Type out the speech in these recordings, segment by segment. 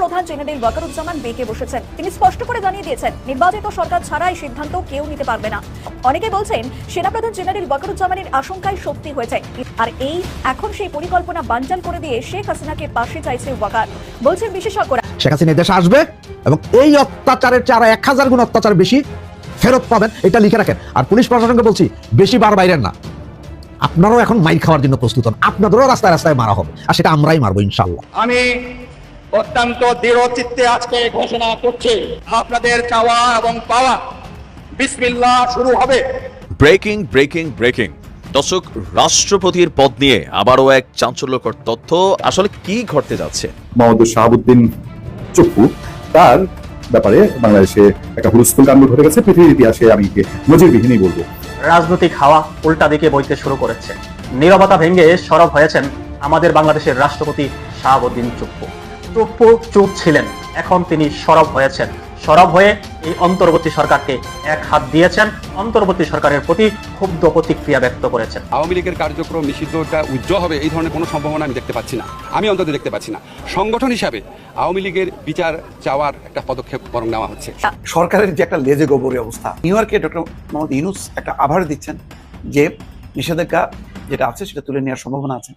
প্রধান জেনারেল ওয়াকারুজ্জামান বেঁকে বসেছেন। তিনি স্পষ্ট করে জানিয়ে দিয়েছেন নির্বাচিত সরকার ছাড়া এই সিদ্ধান্ত কেউ নিতে পারবে না। অনেকে বলছেন সেনাপ্রধান জেনারেল ওয়াকারুজ্জামানের আশঙ্কায় সত্যি হয়েছে। আর এই এখন সেই পরিকল্পনা বানচাল করে দিয়ে শেখ হাসিনাকে পাশে চাইছে ওয়াকার। বলছেন বিশেষজ্ঞরা শেখ হাসিনা দেশে আসবে এবং এই অত্যাচারের চারা এক হাজার গুণ অত্যাচার বেশি ফেরত পাবেন এটা লিখে রাখেন। আর পুলিশ প্রশাসনকে বলছি বেশি বার বাইরের না। আপনারাও এখন মাইর খাওয়ার জন্য প্রস্তুত হন। আপনাদেরও রাস্তায় রাস্তায় মারা হবে। আর সেটা আমরাই মারবো ইনশাল্লাহ আমি অত্যন্ত দৃঢ় চিত্তে আজকে ঘোষণা করছি। আপনাদের চাওয়া এবং পাওয়া বিসমিল্লাহ শুরু হবে। Breaking breaking breaking. দর্শক রাষ্ট্রপতির পদ নিয়ে আবারও এক চাঞ্চল্যকর তথ্য। আসলে কি ঘটতে যাচ্ছে? মোহাম্মদ শাহাবুদ্দিন চপ্পু তার ব্যাপারে বাংলাদেশে একটা হুলস্থুল কাণ্ড ঘটে গেছে। পৃথিবীর ইতিহাসে আমি নজিরবিহীনই বলব। রাজনৈতিক হাওয়া উল্টা দিকে বইতে শুরু করেছে। নীরবতা ভেঙে সরব হয়েছেন আমাদের বাংলাদেশের রাষ্ট্রপতি শাহাবুদ্দিন চুপ্পু। চুপ্পু চুপ ছিলেন। এখন তিনি সরব হয়েছেন। সরব হয়ে এই অন্তর্বর্তী সরকারকে এক হাত দিয়েছেন। অন্তর্বর্তী সরকারের প্রতি ক্ষুব্ধ প্রতিক্রিয়া ব্যক্ত করেছেন। আওয়ামী লীগের কার্যক্রম নিষিদ্ধটা উজ্জ্বল হবে এই ধরনের কোনো সম্ভাবনা আমি দেখতে পাচ্ছি না। আমি অন্তত দেখতে পাচ্ছি না। সংগঠন হিসাবে আওয়ামী লীগের বিচার চাওয়ার একটা পদক্ষেপ বরং নেওয়া হচ্ছে। সরকারের যে একটা লেজে গোবরে অবস্থা। নিউ ইয়র্কে ডক্টর মোহাম্মদ ইউনুস একটা আভার দিচ্ছেন যে নিষেধাজ্ঞা যেটা আছে সেটা তুলে নেওয়ার সম্ভাবনা আছে।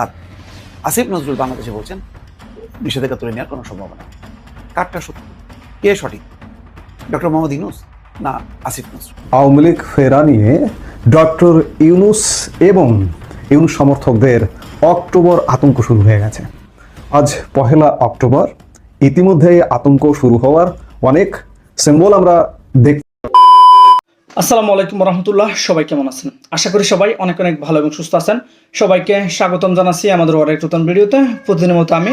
আর আসিফ নজরুল বাংলাদেশে বলছেন নিষেধাজ্ঞা তুলে নেওয়ার কোনো সম্ভাবনা কারটা সত্য। কে সঠিক? ডক্টর মোহাম্মদ ইউনুস না আসিফ নজরুল? আওয়ামী লীগ ফেরা নিয়ে ডক্টর ইউনুস এবং ইউনুস সমর্থকদের অক্টোবর আতঙ্ক শুরু হয়ে গেছে। আজ পহেলা অক্টোবর ইতিমধ্যে আতঙ্ক শুরু হওয়ার অনেক সিম্বল আমরা দেখ আসসালামু আলাইকুম রহমতুল্লাহ সবাই কেমন আছেন? আশা করি সবাই অনেক অনেক ভালো এবং সুস্থ আছেন। সবাইকে স্বাগতম জানাচ্ছি আমাদের অনেক নতুন ভিডিওতে। প্রতিদিনের মতো আমি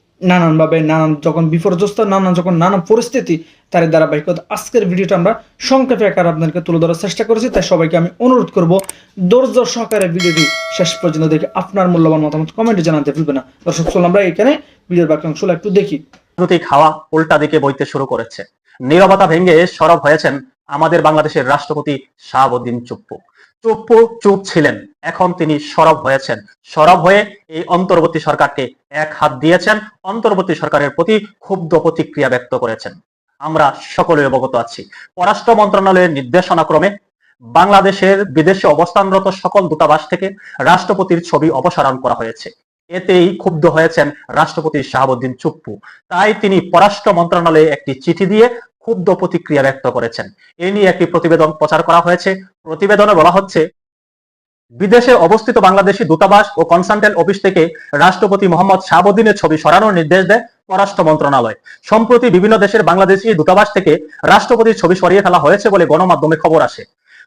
নানানভাবে নানান যখন বিপর্যস্ত, নানান যখন নানান পরিস্থিতি তার ধারাবাহিকতা, আজকের ভিডিওটা আমরা সংক্ষেপে আকার আপনাদেরকে তুলে ধরার চেষ্টা করেছি, তাই সবাইকে আমি অনুরোধ করব, ধৈর্য সহকারে ভিডিওটি শেষ পর্যন্ত দেখে আপনার মূল্যবান মতামত কমেন্টে জানাতে ভুলবেন না। দর্শক, চলুন আমরা এখানে ভিডিওর বাকি অংশগুলো একটু দেখি। রাজনৈতিক হাওয়া উল্টা দিকে বইতে শুরু করেছে। নীরবতা ভেঙে সরব হয়েছেন আমাদের বাংলাদেশের রাষ্ট্রপতি শাহাবুদ্দিন চুপ্পু। চুপ্পু চুপ ছিলেন। এখন তিনি সরব হয়েছেন। সরব হয়ে এই অন্তর্বর্তী সরকারকে এক হাত দিয়েছেন। অন্তর্বর্তী সরকারের প্রতি ক্ষুব্ধ প্রতিক্রিয়া ব্যক্ত করেছেন। আমরা সকলে অবগত আছি। পররাষ্ট্র মন্ত্রণালয়ের নির্দেশনা ক্রমে বাংলাদেশের বিদেশে অবস্থানরত সকল দূতাবাস থেকে রাষ্ট্রপতির ছবি অপসারণ করা হয়েছে। এতেই ক্ষুব্ধ হয়েছেন রাষ্ট্রপতি শাহাবুদ্দিন চুপ্পু। তাই তিনি পররাষ্ট্র মন্ত্রণালয়ে একটি চিঠি দিয়ে ক্ষুব্ধ প্রতিক্রিয়া ব্যক্ত করেছেন। এ নিয়ে একটি প্রতিবেদন প্রচার করা হয়েছে। প্রতিবেদনে বলা হচ্ছে, বিদেশে অবস্থিত বাংলাদেশি দূতাবাস ও কনসালটেন্ট অফিস থেকে রাষ্ট্রপতি মোহাম্মদ শাহাবুদ্দিনের ছবি সরানোর নির্দেশ দেয় পররাষ্ট্র মন্ত্রণালয়। সম্প্রতি বিভিন্ন দেশের বাংলাদেশি দূতাবাস থেকে রাষ্ট্রপতির ছবি সরিয়ে ফেলা হয়েছে বলে গণমাধ্যমে খবর আসে।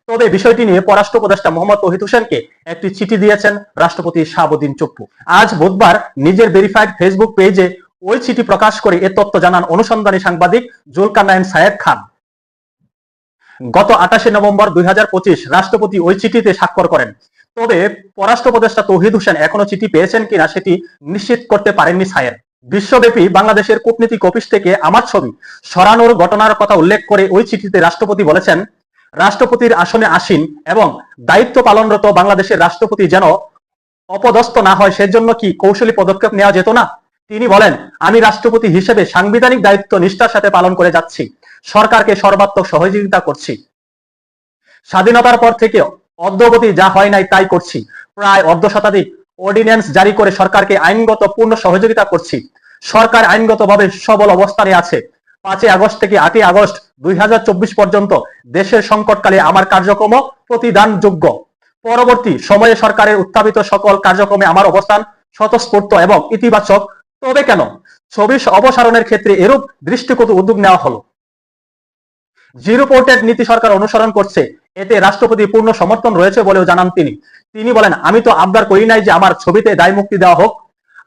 তবে বিষয়টি নিয়ে পররাষ্ট্র উপদেষ্টা মোহাম্মদ তহিদ হোসেনকে একটি চিঠি দিয়েছেন রাষ্ট্রপতি শাহাবুদ্দিন চুপ্পু। আজ বুধবার নিজের ভেরিফাইড ফেসবুক পেজে ওই চিঠি প্রকাশ করে এ তথ্য জানান অনুসন্ধানী সাংবাদিক জুলকানাইন সায়েদ খান। গত আঠাশে নভেম্বর দুই হাজার পঁচিশ রাষ্ট্রপতি ওই চিঠিতে স্বাক্ষর করেন। তবে পররাষ্ট্র উপদেষ্টা তৌহিদ হোসেন এখনও চিঠি পেয়েছেন কিনা সেটি নিশ্চিত করতে পারেননি সায়ের বিশ্বব্যাপী বাংলাদেশের কূটনীতিক অফিস থেকে আমার ছবি সরানোর ঘটনার কথা উল্লেখ করে ওই চিঠিতে রাষ্ট্রপতি বলেছেন, রাষ্ট্রপতির আসনে আসীন এবং দায়িত্ব পালনরত বাংলাদেশের রাষ্ট্রপতি যেন অপদস্থ না হয় সেজন্য কি কৌশলী পদক্ষেপ নেওয়া যেত না? তিনি বলেন, আমি রাষ্ট্রপতি হিসেবে সাংবিধানিক দায়িত্ব নিষ্ঠার সাথে পালন করে যাচ্ছি। সরকারকে সর্বাত্মক সহযোগিতা করছি। স্বাধীনতার পর থেকে অদ্যবধি যা হয় নাই তাই করছি। প্রায় অর্ধ শতাধিক অর্ডিন্যান্স জারি করে সরকারকে আইনগত পূর্ণ সহযোগিতা করছি। সরকার আইনগতভাবে সবল অবস্থানে আছে। পাঁচই আগস্ট থেকে আটই আগস্ট দুই হাজার চব্বিশ পর্যন্ত দেশের সংকটকালে আমার কার্যক্রম প্রতিদানযোগ্য। পরবর্তী সময়ে সরকারের উত্থাপিত সকল কার্যক্রমে আমার অবস্থান স্বতঃস্ফূর্ত এবং ইতিবাচক তবে কেন? ছবি অপসারণের ক্ষেত্রে এরূপ দৃষ্টিগত উদ্যোগ নেওয়া হলো। জিরো পোর্টেড নীতি সরকার অনুসরণ করছে, এতে রাষ্ট্রপতি পূর্ণ সমর্থন রয়েছে বলেও জানান তিনি। তিনি বলেন, আমি তো আবদার করি নাই যে আমার ছবিতে দায় মুক্তি দেওয়া হোক।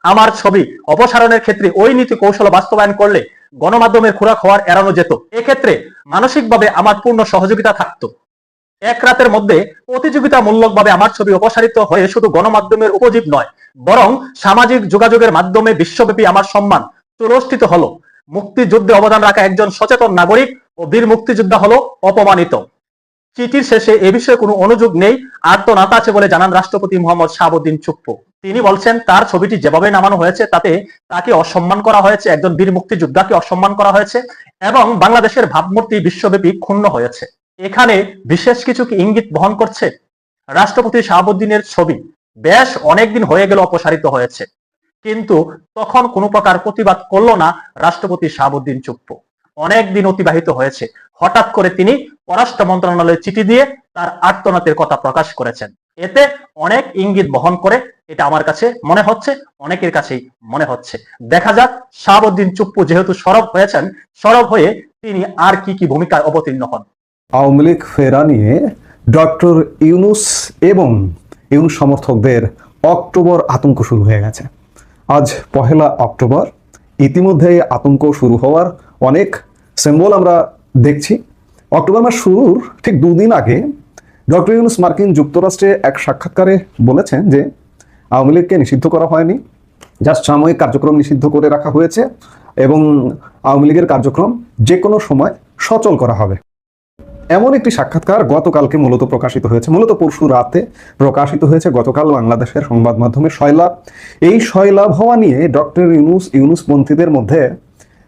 আমার ছবি অপসারণের ক্ষেত্রে ওই নীতি কৌশল বাস্তবায়ন করলে গণমাধ্যমের খোরাক হওয়ার এড়ানো যেত। এক্ষেত্রে মানসিকভাবে আমার পূর্ণ সহযোগিতা থাকতো। এক রাতের মধ্যে প্রতিযোগিতামূলক ভাবে আমার ছবি অপসারিত হয়ে শুধু গণমাধ্যমের উপজীব নয়, বরং সামাজিক যোগাযোগের মাধ্যমে বিশ্বব্যাপী আমার সম্মান তুলষ্ঠিত হলো। মুক্তিযুদ্ধে অবদান রাখা একজন সচেতন নাগরিক ও বীর মুক্তিযোদ্ধা হলো অপমানিত। চিঠির শেষে এ বিষয়ে কোনো অনুযোগ নেই আত্মনাতা আছে বলে জানান রাষ্ট্রপতি মোহাম্মদ শাহাবুদ্দিন চুপ্পু। তিনি বলছেন, তার ছবিটি যেভাবে নামানো হয়েছে, তাতে তাকে অসম্মান করা হয়েছে, একজন বীর মুক্তিযোদ্ধাকে অসম্মান করা হয়েছে, এবং বাংলাদেশের ভাবমূর্তি বিশ্বব্যাপী ক্ষুণ্ণ হয়েছে। এখানে বিশেষ কিছু কি ইঙ্গিত বহন করছে? রাষ্ট্রপতি শাহাবুদ্দিনের ছবি, বেশ অনেকদিন হয়ে গেল অপসারিত হয়েছে। কিন্তু তখন কোনো প্রকার প্রতিবাদ করল না রাষ্ট্রপতি শাহাবুদ্দিন চুপ্পু। অনেক দিন অতিবাহিত হয়েছে। হঠাৎ করে তিনি পররাষ্ট্র মন্ত্রণালয়ে চিঠি দিয়ে তার আর্তনাতের কথা প্রকাশ করেছেন। এতে অনেক ইঙ্গিত বহন করে এটা আমার কাছে মনে হচ্ছে, অনেকের কাছেই মনে হচ্ছে। দেখা যাক, শাহাবুদ্দিন চুপ্পু যেহেতু সরব হয়েছেন, সরব হয়ে তিনি আর কি কি ভূমিকায় অবতীর্ণ হন। আওয়ামী লীগ ফেরা নিয়ে ডক্টর ইউনুস এবং ইউনুস সমর্থকদের অক্টোবর আতঙ্ক শুরু হয়ে গেছে। আজ পহেলা অক্টোবর ইতিমধ্যে আতঙ্ক শুরু হওয়ার অনেক সিম্বল আমরা দেখছি। অক্টোবর মাস শুরুর ঠিক দুদিন আগে ডক্টর ইউনুস মার্কিন যুক্তরাষ্ট্রে এক সাক্ষাৎকারে বলেছেন যে আওয়ামী লীগকে নিষিদ্ধ করা হয়নি, জাস্ট সাময়িক কার্যক্রম নিষিদ্ধ করে রাখা হয়েছে এবং আওয়ামী লীগের কার্যক্রম যে কোনো সময় সচল করা হবে। এমন একটি সাক্ষাৎকার গতকালকে মূলত প্রকাশিত হয়েছে। মূলত পরশু রাতে প্রকাশিত হয়েছে। গতকাল বাংলাদেশের সংবাদ মাধ্যমে শয়লাভ এই শয়লাভ হওয়া নিয়ে ডক্টর ইউনুস ইউনুস ইউনুসপন্থীদের মধ্যে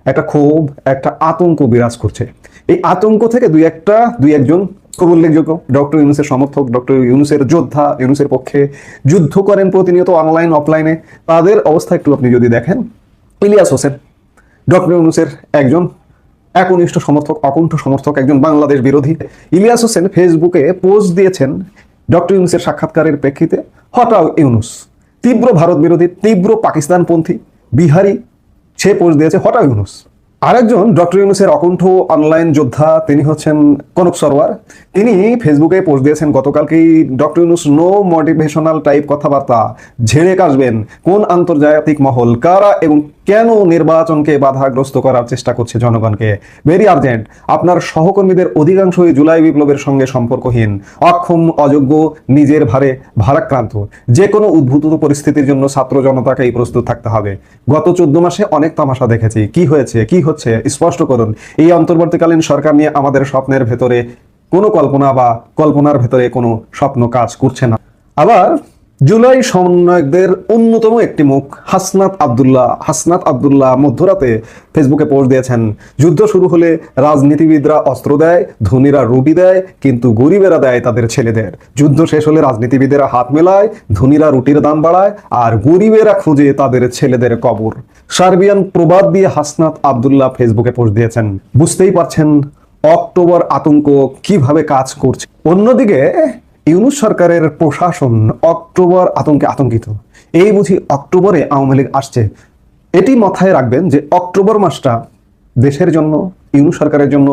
একটা ক্ষোভ, একটা আতঙ্ক বিরাজ করছে। এই আতঙ্ক থেকে দুই একটা, দুই একজন খুব উল্লেখযোগ্য। ডক্টর ইউনুসের সমর্থক, ডক্টর ইউনুসের যোদ্ধা ইউনুসের পক্ষে যুদ্ধ করেন প্রতিনিয়ত অনলাইন, অফলাইনে। তাদের অবস্থা একটু আপনি যদি দেখেন, ইলিয়াস হোসেন, ডক্টর ইউনুসের একজন একনিষ্ঠ সমর্থক, অকুণ্ঠ সমর্থক, একজন বাংলাদেশ বিরোধী। ইলিয়াস হোসেন ফেসবুকে পোস্ট দিয়েছেন ডক্টর ইউনুসের সাক্ষাৎকারের প্রেক্ষিতে হটাও ইউনুস, তীব্র ভারত বিরোধী, তীব্র পাকিস্তানপন্থী, বিহারি, সে পোস্ট দিয়েছে হটাও ইউনুস। আরেকজন ডক্টর ইউনুসের অকুণ্ঠ অনলাইন যোদ্ধা, তিনি হচ্ছেন কনক সরওয়ার তিনি ফেসবুকে পোস্ট দিয়েছেন, গতকালকেই doctor Yunus no motivational type কথাবার্তা। ঝেড়ে কাশবেন, কোন আন্তর্জাতিক মহল, কারা এবং কেন নির্বাচনকে বাধাগ্রস্ত করার চেষ্টা করছে জনগণকে? ভেরি আর্জেন্ট আপনার সহকর্মীদের অধিকাংশই জুলাই বিপ্লবের সঙ্গে সম্পর্কহীন। অক্ষম, অযোগ্য, নিজের ভারে ভারাক্রান্ত। যে কোনো উদ্ভূত পরিস্থিতির জন্য ছাত্র জনতাকেই প্রস্তুত থাকতে হবে। গত চোদ্দ মাসে অনেক তামাশা দেখেছি। কি হয়েছে? কি হচ্ছে স্পষ্ট করুন এই অন্তর্বর্তীকালীন সরকার নিয়ে আমাদের স্বপ্নের ভেতরে কোনো কল্পনা বা কল্পনার ভেতরে কোনো স্বপ্ন কাজ করছে না। আবার জুলাই সমন্বয়কদের অন্যতম একটি মুখ হাসনাত আব্দুল্লাহ। হাসনাত আব্দুল্লাহ মধ্যরাতে ফেসবুকে পোস্ট দিয়েছেন, যুদ্ধ শুরু হলে রাজনীতিবিদরা অস্ত্র দেয়, ধনীরা রুটি দেয়, কিন্তু গরিবেরা দেয় তাদের ছেলেদের। যুদ্ধ শেষ হলে রাজনীতিবিদেরা হাত মেলায়, ধনীরা রুটির দাম বাড়ায়, আর গরিবেরা খুঁজে তাদের ছেলেদের কবর। সার্বিয়ান প্রবাদ দিয়ে হাসনাত আব্দুল্লাহ ফেসবুকে পোস্ট দিয়েছেন। বুঝতেই পারছেন, অক্টোবর আতঙ্ক কীভাবে কাজ করছে। অন্যদিকে ইউনুস সরকারের প্রশাসন অক্টোবর আতঙ্কে আতঙ্কিত। এই বুঝি অক্টোবরে আওয়ামী লীগ আসছে। এটি মাথায় রাখবেন যে অক্টোবর মাসটা দেশের জন্য, ইউনুস সরকারের জন্য,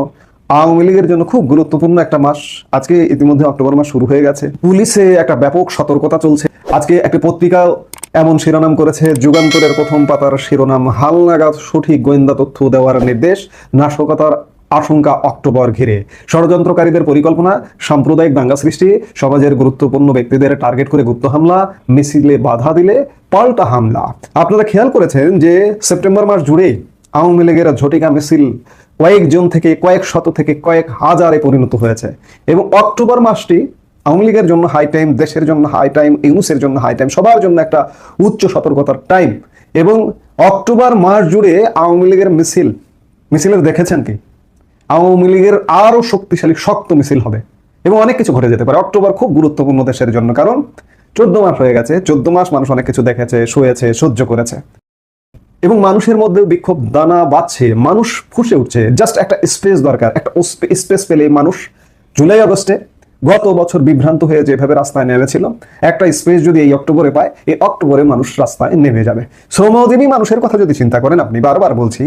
আওয়ামী লীগের জন্য খুব গুরুত্বপূর্ণ একটা মাস। আজকে ইতিমধ্যে অক্টোবর মাস শুরু হয়ে গেছে। পুলিশে একটা ব্যাপক সতর্কতা চলছে। আজকে একটি পত্রিকা এমন শিরোনাম করেছে, যুগান্তরের প্রথম পাতার শিরোনাম, হালনাগাদ সঠিক গোয়েন্দা তথ্য দেওয়ার নির্দেশ, নাশকতার আশঙ্কা অক্টোবর ঘিরে। ষড়যন্ত্রকারীদের পরিকল্পনা, সাম্প্রদায়িক দাঙ্গা সৃষ্টি, সমাজের গুরুত্বপূর্ণ ব্যক্তিদের টার্গেট করে গুপ্ত হামলা, মিছিলে বাধা দিলে পাল্টা হামলা। আপনারা খেয়াল করেছেন যে সেপ্টেম্বর মাস জুড়ে আওয়ামী লীগের ঝটিকা মিছিল কয়েকজন থেকে কয়েক শত থেকে কয়েক হাজারে পরিণত হয়েছে এবং অক্টোবর মাসটি আওয়ামী লীগের জন্য হাই টাইম দেশের জন্য হাই টাইম ইউনুসের জন্য হাই টাইম সবার জন্য একটা উচ্চ সতর্কতার টাইম এবং অক্টোবর মাস জুড়ে আওয়ামী লীগের মিছিল, মিছিলের দেখেছেন কি? আওয়ামী লীগের আরও শক্তিশালী শক্ত মিছিল হবে এবং অনেক কিছু ঘটে যেতে পারে। অক্টোবর খুব গুরুত্বপূর্ণ দেশের জন্য, কারণ চোদ্দ মাস হয়ে গেছে, চোদ্দ মাস মানুষ অনেক কিছু দেখেছে, শুয়েছে, সহ্য করেছে। এবং মানুষের মধ্যে বিক্ষোভ দানা বাঁধছে, মানুষ ফুসে উঠছে। জাস্ট একটা স্পেস দরকার, একটা স্পেস পেলে মানুষ। জুলাই, আগস্টে গত বছর বিভ্রান্ত হয়ে যেভাবে রাস্তায় নেমেছিল, একটা স্পেস যদি এই অক্টোবরে পায়, এই অক্টোবরে মানুষ রাস্তায় নেমে যাবে। শ্রমজীবী মানুষের কথা যদি চিন্তা করেন আপনি, বারবার বলছি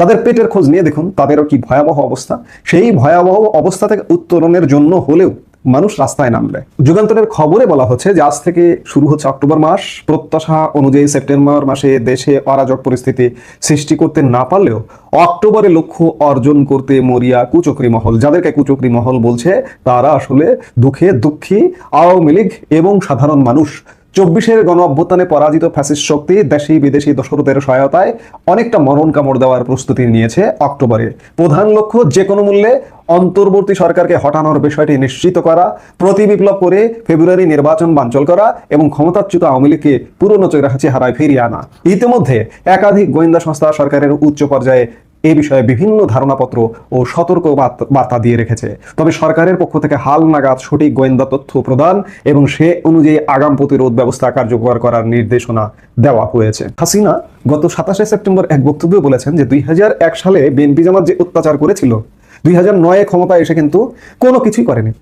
তাদের পেটের খোঁজ নিয়ে দেখুন, তাদেরও কি ভয়াবহ অবস্থা? সেই ভয়াবহ অবস্থা থেকে উত্তরণের জন্য হলেও মানুষ রাস্তায় নামবে। যুগান্তরের খবরে বলা হচ্ছে যে আজ থেকে শুরু হচ্ছে অক্টোবর মাস। প্রত্যাশা অনুযায়ী সেপ্টেম্বর মাসে দেশে অরাজক পরিস্থিতি সৃষ্টি করতে না পারলেও অক্টোবরে লক্ষ্য অর্জন করতে মরিয়া কুচক্রি মহল। যাদেরকে কুচক্রি মহল বলছে, তারা আসলে দুঃখে দুঃখী, আওয়ামী লীগ এবং সাধারণ মানুষ। চব্বিশের গণ অভ্যুত্থানে পরাজিত ফ্যাসিস্ট শক্তি দেশি বিদেশি দোসরদের সহায়তায় অনেকটা মরণ কামড় দেওয়ার প্রস্তুতি নিয়েছে অক্টোবরে প্রধান লক্ষ্য যে কোনো মূল্যে অন্তর্বর্তী সরকারকে হটানোর বিষয়টি নিশ্চিত করা, প্রতি বিপ্লব করে ফেব্রুয়ারি নির্বাচন বানচল করা এবং ক্ষমতাচ্যুত আওয়ামী লীগকে পুরনো চৈরাহাচি হারায় ফিরিয়ে আনা। ইতিমধ্যে একাধিক গোয়েন্দা সংস্থা সরকারের উচ্চ পর্যায়ে এ বিষয়ে বিভিন্ন ধারণাপত্র ও সতর্ক বার্তা- দিয়ে রেখেছে। তবে সরকারের পক্ষ থেকে হাল নাগাদ সঠিক গোয়েন্দা তথ্য প্রদান এবং সে অনুযায়ী আগাম প্রতিরোধ ব্যবস্থা কার্যকর করার নির্দেশনা দেওয়া হয়েছে। হাসিনা গত সাতাশে সেপ্টেম্বর এক বক্তব্যে বলেছেন যে দুই হাজার এক সালে বিএনপি জামাত যে অত্যাচার করেছিল, দুই হাজার নয়ে ক্ষমতায় এসে কিন্তু কোনো কিছুই করেনি।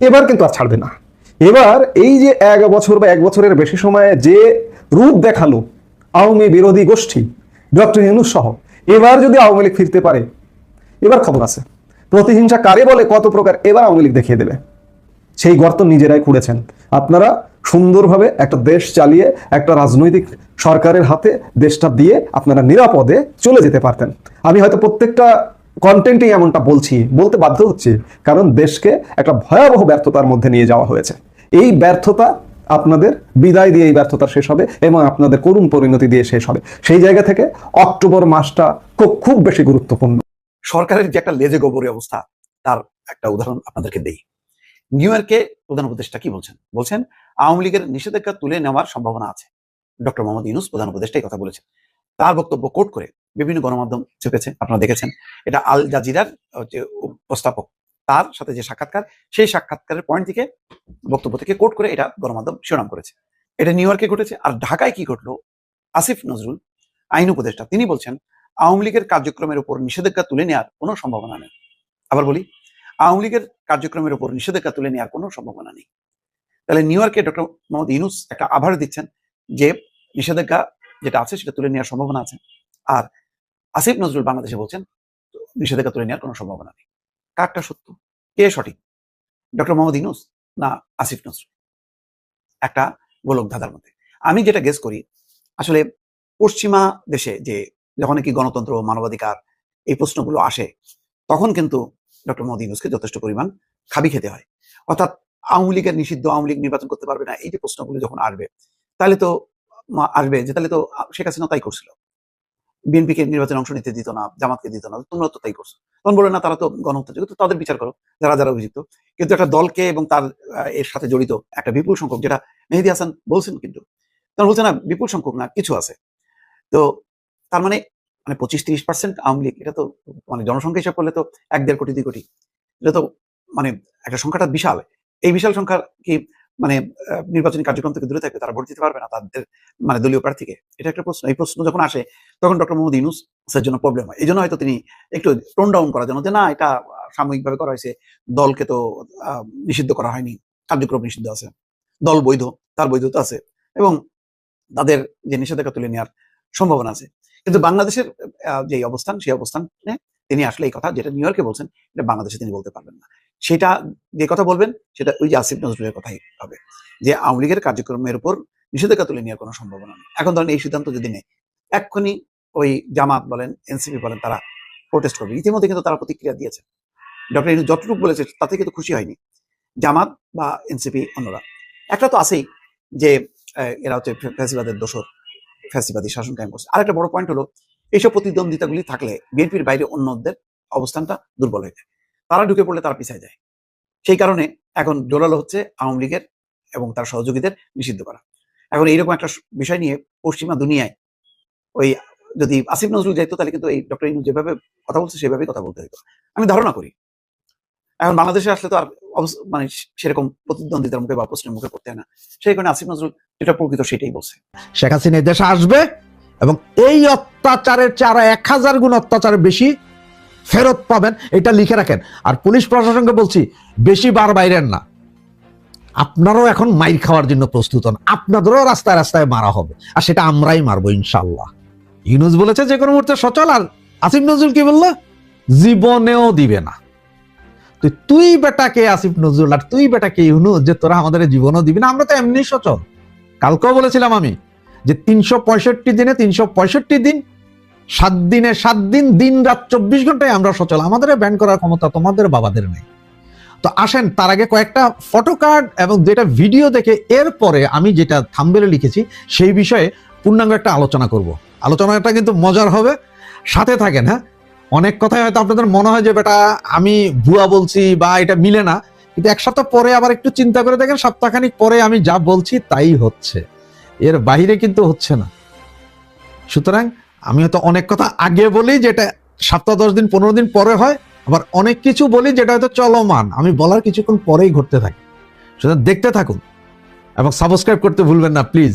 এবার কিন্তু আর ছাড়বে না। এবার এই যে এক বছর বা এক বছরের বেশি সময়ে যে রূপ দেখাল আওয়ামী বিরোধী গোষ্ঠী, ডক্টর ইউনুস সহ এবার যদি আওয়ামী লীগ ফিরতে পারে, এবার খবর আছে। প্রতিহিংসা কারে বলে, কত প্রকার, এবার আওয়ামী লীগ দেখিয়ে দেবে। সেই গর্ত নিজেরাই খুঁড়েছেন আপনারা সুন্দরভাবে একটা দেশ চালিয়ে, একটা রাজনৈতিক সরকারের হাতে দেশটা দিয়ে আপনারা নিরাপদে চলে যেতে পারতেন। আমি হয়তো প্রত্যেকটা কন্টেন্টেই এমনটা বলছি, বলতে বাধ্য হচ্ছি, কারণ দেশকে একটা ভয়াবহ ব্যর্থতার মধ্যে নিয়ে যাওয়া হয়েছে। এই ব্যর্থতা আপনাদের বিদায় দিয়ে এই ব্যর্থতা শেষ হবে এবং আপনাদের করুণ পরিণতি দিয়ে শেষ হবে। সেই জায়গা থেকে অক্টোবর মাসটা খুব বেশি গুরুত্বপূর্ণ। সরকারের যে একটা লেজে গোবরে অবস্থা, তার একটা উদাহরণ আপনাদেরকে দেই। নিউ ইয়র্কে প্রধান উপদেষ্টা কি বলছেন? বলছেন, আওয়ামী লীগের নিষেধাজ্ঞা তুলে নেওয়ার সম্ভাবনা আছে। ডক্টর মোহাম্মদ ইউনুস, প্রধান উপদেষ্টা, এই কথা বলেছেন। তার বক্তব্য কোট করে বিভিন্ন গণমাধ্যম চেপেছে, আপনারা দেখেছেন। এটা আল জাজিরার উপস্থাপক তার সাথে যে সাক্ষাৎকার, সেই সাক্ষাৎকারের পয়েন্ট থেকে বক্তব্য থেকে কোট করে এটা গণমাধ্যম শিরোনাম করেছে। এটা নিউ ইয়র্কে ঘটেছে। আর ঢাকায় কি ঘটলো? আসিফ নজরুল, আইন উপদেষ্টা, তিনি বলছেন, আওয়ামী লীগের কার্যক্রমের উপর নিষেধাজ্ঞা তুলে নেওয়ার কোনো সম্ভাবনা নেই। আবার বলি, আওয়ামী লীগের কার্যক্রমের উপর নিষেধাজ্ঞা তুলে নেওয়ার কোনো সম্ভাবনা নেই। তাহলে নিউ ইয়র্কে ডক্টর মোহাম্মদ ইউনুস একটা আভার দিচ্ছেন যে নিষেধাজ্ঞা যেটা আছে সেটা তুলে নেওয়ার সম্ভাবনা আছে। আর আসিফ নজরুল বাংলাদেশে বলছেন, নিষেধাজ্ঞা তুলে নেওয়ার কোনো সম্ভাবনা নেই। কারটা সত্য? কে সঠিক? ডক্টর মোহাম্মদ ইউনুস না আসিফ নজরুল? একটা গোলক ধাঁধার মধ্যে। আমি যেটা গেস করি, আসলে পশ্চিমা দেশে যে যখন কি গণতন্ত্র মানবাধিকার এই প্রশ্নগুলো আসে, তখন কিন্তু ডক্টর মোদী ইউনুসকে যথেষ্ট পরিমাণ খাবি খেতে হয়। অর্থাৎ আওয়ামী লীগের নিষিদ্ধ আওয়ামী লীগ নির্বাচন করতে পারবে না, এই যে প্রশ্নগুলো যখন আসবে, তাহলে তো আসবে যে তাহলে তো শেখ হাসিনা তাই করছিল। বিএনপিকে নির্বাচনে অংশ নিতে দিত না, জামাতকে দিত না, তোমরা তো তাই করছ। তখন বলে না তারা তো গণহত্যা যোগ্য, তো তাদের বিচার করো যারা যারা অভিযুক্ত। কিন্তু একটা দলকে এবং তার এর সাথে জড়িত একটা বিপুল সংখ্যক যেটা মেহেদি হাসান বলছেন কিন্তু তখন বলছে না বিপুল সংখ্যক না কিছু আছে। তো তার মানে মানে পঁচিশ তিরিশ পার্সেন্ট আওয়ামী লীগ এটা তো মানে জনসংখ্যা হিসাব করলে তো এক দেড় কোটি দুই কোটি এটা তো মানে একটা সংখ্যাটা বিশাল। এই বিশাল সংখ্যা কি মানে নির্বাচনী কার্যক্রম থেকে দূরে থাকবে, তারা ভোট দিতে পারবে না তাদের মানে দলীয় প্রার্থীকে। এটা একটা প্রশ্ন। এই প্রশ্ন যখন আসে, তখন ডক্টর মোহাম্মদ ইউনুস এর জন্য প্রবলেম হয়। এই জন্য হয়তো তিনি একটু টোন ডাউন করার জন্য যে, না, এটা সাময়িকভাবে করা হয়েছে। দলকে তো নিষিদ্ধ করা হয়নি। কার্যক্রম নিষিদ্ধ আছে। দল বৈধ, তার বৈধতা আছে। এবং তাদের যে নিষেধাজ্ঞা তুলে নেওয়ার সম্ভাবনা আছে। কিন্তু বাংলাদেশের যে অবস্থান, সেই অবস্থানে তিনি আসলে এই কথা, যেটা নিউ ইয়র্কে বলছেন, এটা বাংলাদেশে তিনি বলতে পারবেন না। সেটা যে কথা বলবেন, সেটা ওই যে আসিফ নজরুলের কথাই হবে। যে আওয়ামী লীগের কার্যক্রমের উপর নিষেধাজ্ঞা তুলে নেওয়ার কোনো সম্ভাবনা নেই। এখন ধরেন এই সিদ্ধান্ত যদি নেয়, এক্ষুনি ওই জামাত বলেন, এনসিপি বলেন, তারা প্রোটেস্ট করবে। ইতিমধ্যে কিন্তু তারা প্রতিক্রিয়া দিয়েছে। ডক্টর ইনু যতটুকু বলেছে, তাতে কিন্তু খুশি হয়নি। জামাত বা এনসিপি অন্যরা। একটা তো আছেই যে এরা হচ্ছে ফ্যা- ফ্যাসিবাদের দোষর ফ্যাসিবাদী শাসন কায়েম করছে। আরেকটা বড় পয়েন্ট হলো এইসব প্রতিদ্বন্দ্বিতাগুলি থাকলে বিএনপির বাইরে অন্যদের অবস্থানটা দুর্বল হয়ে যায়। তারা ঢুকে পড়লে তারা পিছিয়ে যায়। সেই কারণে এখন জোরালো হচ্ছে আওয়ামী লীগের এবং তার সহযোগীদের নিষিদ্ধ করা। এখন এইরকম একটা বিষয় নিয়ে পশ্চিমা দুনিয়ায় ওই যদি আসিফ নজরুল যাইতো তাহলে কিন্তু এই ডক্টর ইনু যেভাবে কথা বলছে, সেভাবেই কথা বলতে হতো আমি ধারণা করি। এখন বাংলাদেশে আসলে তো আর মানে সেরকম প্রতিদ্বন্দ্বিতার মুখে বা প্রশ্নের মুখে পড়তে হয় না। সেই কারণে আসিফ নজরুল যেটা প্রকৃত সেটাই বলছে। শেখ হাসিনা দেশে আসবে এবং এই অত্যাচারের চারা এক হাজার গুণ অত্যাচার বেশি ফেরত পাবেন, এটা লিখে রাখেন। আর পুলিশ প্রশাসনকে বলছি, বেশি বার বাইরেন না। আপনারাও এখন মাইর খাওয়ার জন্য প্রস্তুত হন। আপনাদেরও রাস্তায় রাস্তায় মারা হবে। আর সেটা আমরাই মারবো ইনশাল্লাহ ইউনুস বলেছে যে কোনো মুহূর্তে সচল, আর আসিফ নজরুল কি বলল? জীবনেও দিবে না। তুই তুই বেটাকে আসিফ নজরুল, আর তুই বেটাকে ইউনুস, যে তোরা আমাদের জীবনও দিবি না, আমরা তো এমনি সচল। কালকেও বলেছিলাম আমি যে তিনশো পঁয়ষট্টি দিনে তিনশো পঁয়ষট্টি দিন সাত দিনে সাত দিন দিন রাত চব্বিশ ঘন্টায় আমরা সচল। আমাদের ব্যান করার ক্ষমতা তোমাদের বাবাদের নেই। তো আসেন, তার আগে কয়েকটা ফটো কার্ড এবং যেটা ভিডিও দেখে এরপরে আমি যেটা থাম্বেলে লিখেছি, সেই বিষয়ে পূর্ণাঙ্গ একটা আলোচনা করব। আলোচনাটা কিন্তু মজার হবে। সাথে থাকেন হ্যাঁ? অনেক কথাই হয়তো আপনাদের মনে হয় যে, বেটা, আমি ভুয়া বলছি বা এটা মিলে না। কিন্তু এক সপ্তাহ পরে আবার একটু চিন্তা করে দেখেন, সপ্তাহখানিক পরে আমি যা বলছি তাই হচ্ছে। এর বাইরে কিন্তু হচ্ছে না। সুতরাং আমি হয়তো অনেক কথা আগে বলি যেটা সপ্তাহ দশ দিন, পনেরো দিন পরে হয়, আবার অনেক কিছু বলি যেটা হয়তো চলমান। আমি বলার কিছুক্ষণ পরেই ঘটতে থাকি। সুতরাং দেখতে থাকুন এবং সাবস্ক্রাইব করতে ভুলবেন না প্লিজ